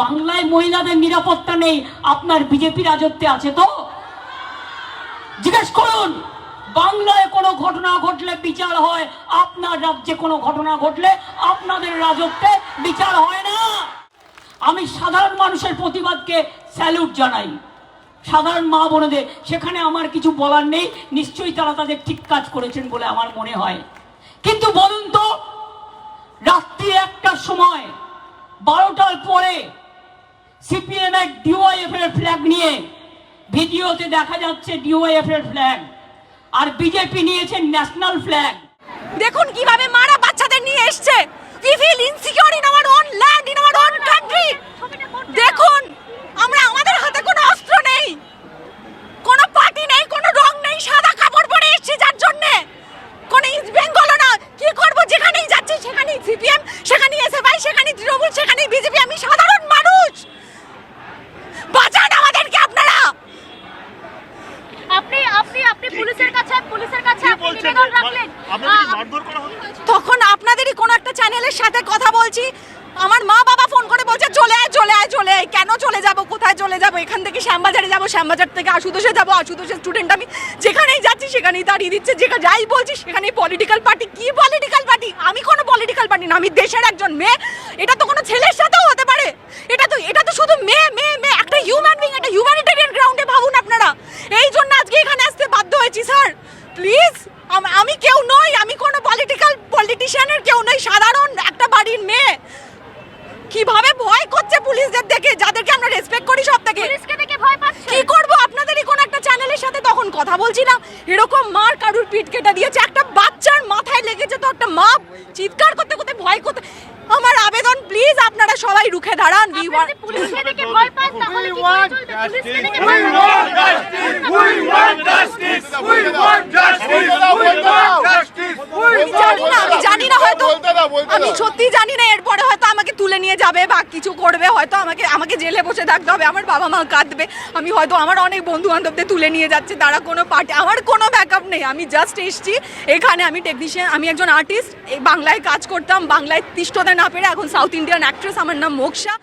বাংলায় মহিলাদের নিরাপত্তা নেই, আপনার বিজেপি রাজত্বে আছে তো? জিজ্ঞেস করুন, বাংলায় কোনো ঘটনা ঘটলে বিচার হয়, আপনার রাজ্যে কোনো ঘটনা ঘটলে আপনাদের রাজত্বে বিচার হয় না। আমি সাধারণ মানুষের প্রতিবাদকে স্যালুট জানাই। সাধারণ মা বোনেদের, সেখানে আমার কিছু বলার নেই, নিশ্চয়ই তারা তাদের ঠিক কাজ করেছেন বলে আমার মনে হয়। কিন্তু বলুন তো, রাত্রি একটার সময়, বারোটার পরে সিপিএম এর ডিওয়াইএফ এর ফ্ল্যাগ নিয়ে ভিডিওতে দেখা যাচ্ছে ডিওয়াইএফ এর ফ্ল্যাগ আর বিজেপি নিয়েছে ন্যাশনাল ফ্ল্যাগ দেখুন কীভাবে মারা বাচ্চাদের নিয়ে এসছে। We feel insecure in our own land in our own country দেখুন আমরা আমাদের হাতে কোনো অস্ত্র নেই কোনো পার্টি নেই কোনো রং নেই সাদা কাপড় পরে এসেছি যার জন্য কোনো ইস্ট বেঙ্গলও না কি করব যেখানেই যাচ্ছি সেখানেই সিপিএম সেখানেই এসএফআই সেখানেই তৃণমূল সেখানেই বিজেপি আমি সাধারণ মানুষ বাঁচান আমাদেরকে আপনারা আপনি আপনি পুলিশের কাছে পুলিশের কাছে আপনি নিবেদন রাখলেন? তখন আপনাদেরই কোনো একটা চ্যানেলের সাথে কথা বলছি। আমার মা বাবা ফোন করে বলছে চলে আয় চলে আয় চলে আয়। কেন চলে যাব? কোথায় চলে যাব? এখান থেকে শ্যামবাজারে যাব শ্যামবাজার থেকে আশুতোষে যাব। আশুতোষের স্টুডেন্ট আমি যেখানেই যাচ্ছি সেখানেই দাঁড়িয়ে দিচ্ছে। যেখানে যাই বলছি সেখানেই পলিটিক্যাল পার্টি কি পলিটিক্যাল পার্টি আমি কোনো পলিটিক্যাল পার্টি না। আমি দেশের একজন মেয়ে। এটা তো কোনো ছেলের সাথেও হতে পারে এটা তো এটা তো শুধু মেয়ে মেয়ে মেয়ে একটা হিউম্যান বিং একটা হিউম্যানিটেরিয়ান গ্রাউন্ডে ভাবুন আপনারা এই জন্য আজকে এখানে আসতে বাধ্য হয়েছি স্যার প্লিজ আমি কেউ নই আমি কোনো পলিটিক্যাল পলিটিশিয়ানের কেউ নই সাধারণ একটা বাড়ির মেয়ে কীভাবে ভয় করছে পুলিশদের দেখে? যাদেরকে আমরা রেসপেক্ট করি সব থেকে পুলিশকে দেখে ভয় পাচ্ছে। কি করব? আপনাদেরই কোন একটা চ্যানেলের সাথে তখন কথা বলছিলাম এরকম মার কারুর পিঠ কেটে দিয়েছে। একটা বাচ্চার মাথায় লেগেছে তো একটা মা চিৎকার করতে করতে ভয় করতে আমার আবেদন প্লিজ আপনারা সবাই রুখে দাঁড়ান। উই পুলিশকে দেখে ভয় পান তাহলে কি করে চলবে? পুলিশকে দেখে ভয় আমি জানি না আমি জানি না হয়তো আমি সত্যি জানি না এরপরে তুলে নিয়ে যাবে বা কিছু করবে, হয়তো আমাকে আমাকে জেলে বসে থাকতে হবে, আমার বাবা মা কাঁদবে, আমি হয়তো আমার অনেক বন্ধু বান্ধবদের তুলে নিয়ে যাচ্ছে, তারা কোনো পার্টি, আমার কোনো ব্যাকআপ নেই, আমি জাস্ট এসছি, এখানে আমি টেকনিশিয়ান আমি একজন আর্টিস্ট বাংলায় কাজ করতাম, বাংলায় তিষ্ঠতে না পেরে এখন সাউথ ইন্ডিয়ান অ্যাক্ট্রেস আমার নাম মোক্ষা।